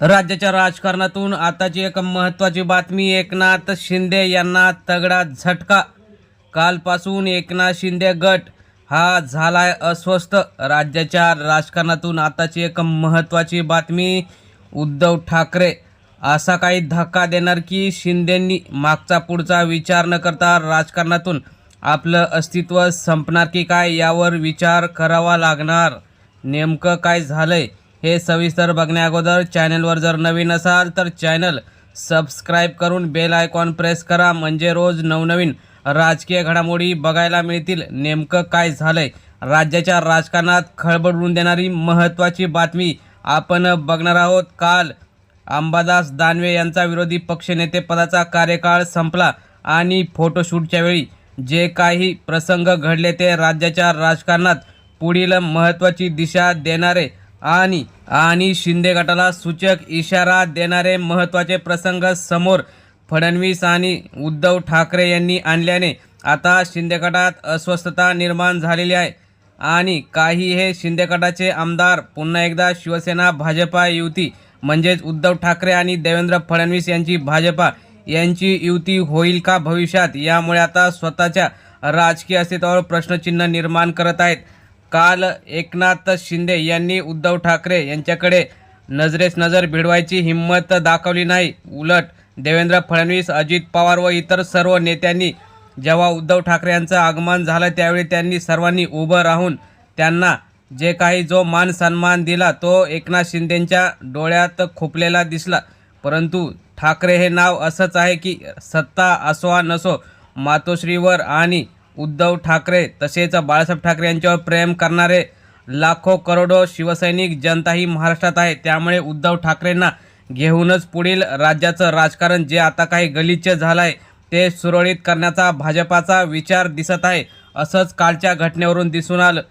राज्याच्या राजकारणातून आताची एक महत्त्वाची बातमी एकनाथ शिंदे यांना तगडा झटका. कालपासून एकनाथ शिंदे गट हा झालाय अस्वस्थ. राज्याच्या राजकारणातून आताची एक महत्त्वाची बातमी उद्धव ठाकरे. असा काही धक्का देणार की शिंदेंनी मागचा पुढचा विचार न करता राजकारणातून आपलं अस्तित्व संपणार की काय यावर विचार करावा लागणार. नेमकं काय झालंय? हे सविस्तर बघण्याअगोदर चॅनलवर जर नवीन असाल तर चॅनल सबस्क्राईब करून बेल आयकॉन प्रेस करा. म्हणजे रोज नवनवीन राजकीय घडामोडी बघायला मिळतील. नेमकं काय झालंय? राज्याच्या राजकारणात खळबळ देणारी महत्त्वाची बातमी आपण बघणार आहोत. काल अंबादास दानवे यांचा विरोधी पक्षनेतेपदाचा कार्यकाळ संपला आणि फोटोशूटच्या वेळी जे काही प्रसंग घडले ते राज्याच्या राजकारणात पुढील महत्त्वाची दिशा देणारे आणि आणि शिंदे गटाला सूचक इशारा देणारे महत्त्वाचे प्रसंग समोर फडणवीस आणि उद्धव ठाकरे यांनी आणल्याने आता शिंदे गटात अस्वस्थता निर्माण झालेली आहे. आणि काही हे शिंदे गटाचे आमदार पुन्हा एकदा शिवसेना भाजपा युती म्हणजेच उद्धव ठाकरे आणि देवेंद्र फडणवीस यांची भाजपा यांची युती होईल का भविष्यात? यामुळे आता स्वतःच्या राजकीय अस्तित्वावर प्रश्नचिन्ह निर्माण करत आहेत. काल एकनाथ शिंदे यांनी उद्धव ठाकरे यांच्याकडे नजरेस नजर भिडवायची हिंमत दाखवली नाही. उलट देवेंद्र फडणवीस अजित पवार व इतर सर्व नेत्यांनी जेव्हा उद्धव ठाकरे यांचं आगमन झालं त्यावेळी त्यांनी सर्वांनी उभं राहून त्यांना जे काही जो मान सन्मान दिला तो एकनाथ शिंदेंच्या डोळ्यात खुपलेला दिसला. परंतु ठाकरे हे नाव असंच आहे की सत्ता असो नसो मातोश्रीवर आणि उद्धव ठाकरे तसेच बाळासाहेब ठाकरे यांच्यावर प्रेम करणारे लाखो करोडो शिवसैनिक जनता ही महाराष्ट्रात आहे. त्यामुळे उद्धव ठाकरेंना घेऊनच पुढील राज्याचं राजकारण जे आता काही गलिच्छ झालं आहे ते सुरळीत करण्याचा भाजपाचा विचार दिसत आहे असंच कालच्या घटनेवरून दिसून आलं.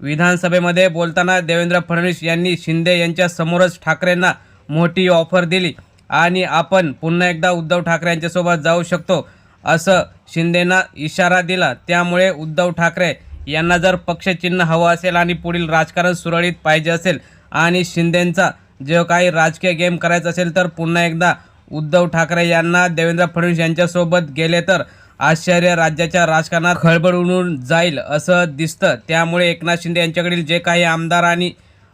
विधानसभेमध्ये बोलताना देवेंद्र फडणवीस यांनी शिंदे यांच्या समोरच ठाकरेंना मोठी ऑफर दिली. आणि आपण पुन्हा एकदा उद्धव ठाकरे यांच्यासोबत जाऊ शकतो. असं शिंदेना इशारा दिला. त्यामुळे उद्धव ठाकरे यांना जर पक्षचिन्ह हवं असेल आणि पुढील राजकारण सुरळीत पाहिजे असेल आणि शिंदेंचा जो काही राजकीय गेम करायचा असेल तर पुन्हा एकदा उद्धव ठाकरे यांना देवेंद्र फडणवीस यांच्यासोबत गेले तर आश्चर्य राज्याच्या राजकारणात खळबळ उडून जाईल असं दिसतं. त्यामुळे एकनाथ शिंदे यांच्याकडील जे काही आमदार आणि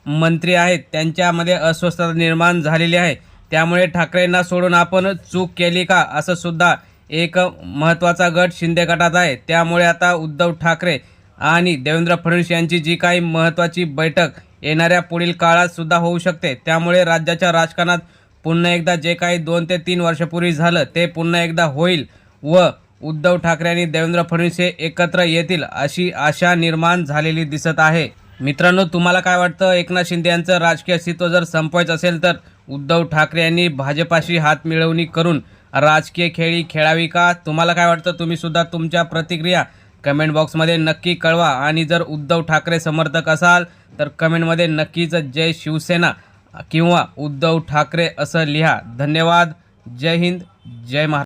मंत्री आहेत त्यांच्यामध्ये अस्वस्थता निर्माण झालेली आहे. त्यामुळे ठाकरेंना सोडून आपण चूक केली का असं सुद्धा एक महत्त्वाचा गट शिंदे गटात आहे. त्यामुळे आता उद्धव ठाकरे आणि देवेंद्र फडणवीस यांची जी काही महत्त्वाची बैठक येणाऱ्या पुढील काळात सुद्धा होऊ शकते. त्यामुळे राज्याच्या राजकारणात पुन्हा एकदा जे काही दोन ते तीन वर्षापूर्वी झालं ते पुन्हा एकदा होईल व उद्धव ठाकरे आणि देवेंद्र फडणवीस हे एकत्र येतील अशी आशा निर्माण झालेली दिसत आहे. मित्रांनो तुम्हाला काय वाटतं? एकनाथ शिंदे यांचं राजकीय अस्तित्व जर संपवायचं असेल तर उद्धव ठाकरे यांनी भाजपाशी हात मिळवणी करून राजकीय खेळी खेळावी का? तुम्हाला काय वाटतं? तुम्ही सुद्धा तुमच्या प्रतिक्रिया कमेंट बॉक्समध्ये नक्की कळवा. आणि जर उद्धव ठाकरे समर्थक असाल तर कमेंटमध्ये नक्कीच जय शिवसेना किंवा उद्धव ठाकरे असं लिहा. धन्यवाद. जय हिंद. जय महाराष्ट्र